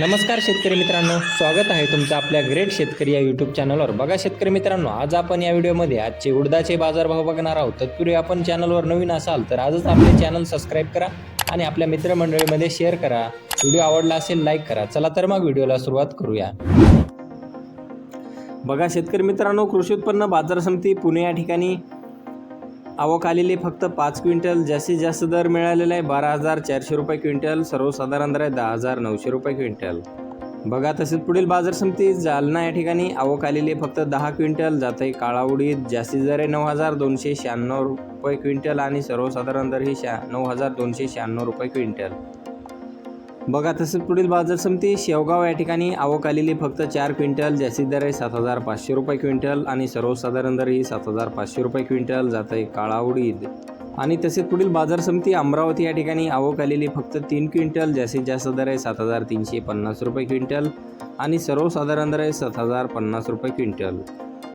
नमस्कार शेतकरी मित्रांनो स्वागत आहे तुमचं आपल्या ग्रेट शेतकरी या यूट्यूब चॅनलवर बघा शेतकरी मित्रांनो आज आपण या व्हिडिओमध्ये आजचे उडदाचे बाजारभाव बघणार आहोत. तत्पूर्वी आपण चॅनलवर नवीन असाल तर आजच आपले चॅनल सबस्क्राईब करा आणि आपल्या मित्रमंडळीमध्ये शेअर करा. व्हिडिओ आवडला असेल लाईक करा. चला तर मग व्हिडिओला सुरुवात करूया. बघा शेतकरी मित्रांनो कृषी उत्पन्न बाजार समिती पुणे या ठिकाणी आवक फक्त पाच क्विंटल. जास्तीत जास्त दर मिळालेला आहे बारा हजार चारशे रुपये क्विंटल सर्वसाधारण दर आहे दहा हजार नऊशे रुपये क्विंटल. बघा तसेच पुढील बाजार समिती जालना या ठिकाणी आवक आलेली फक्त दहा क्विंटल जाते काळा उडीद जास्तीत दर आहे नऊ हजार दोनशे शहाण्णव रुपये क्विंटल आणि सर्वसाधारण दर ही शहा नऊ हजार दोनशे शहाण्णव रुपये क्विंटल. बघा तसेच पुढील बाजार समिती शेवगाव या ठिकाणी आवक आलेली फक्त चार क्विंटल. जास्तीत दर आहे सात हजार पाचशे रुपये क्विंटल आणि सर्वसाधारण दर ही सात हजार पाचशे रुपये क्विंटल. जात आहे काळा उडीद आणि तसेच पुढील बाजार समिती अमरावती या ठिकाणी आवक आलेली फक्त तीन क्विंटल. जास्तीत जास्त दर आहे सात हजार तीनशे पन्नास रुपये क्विंटल आणि सर्वसाधारण दर आहे सात हजार पन्नास रुपये क्विंटल.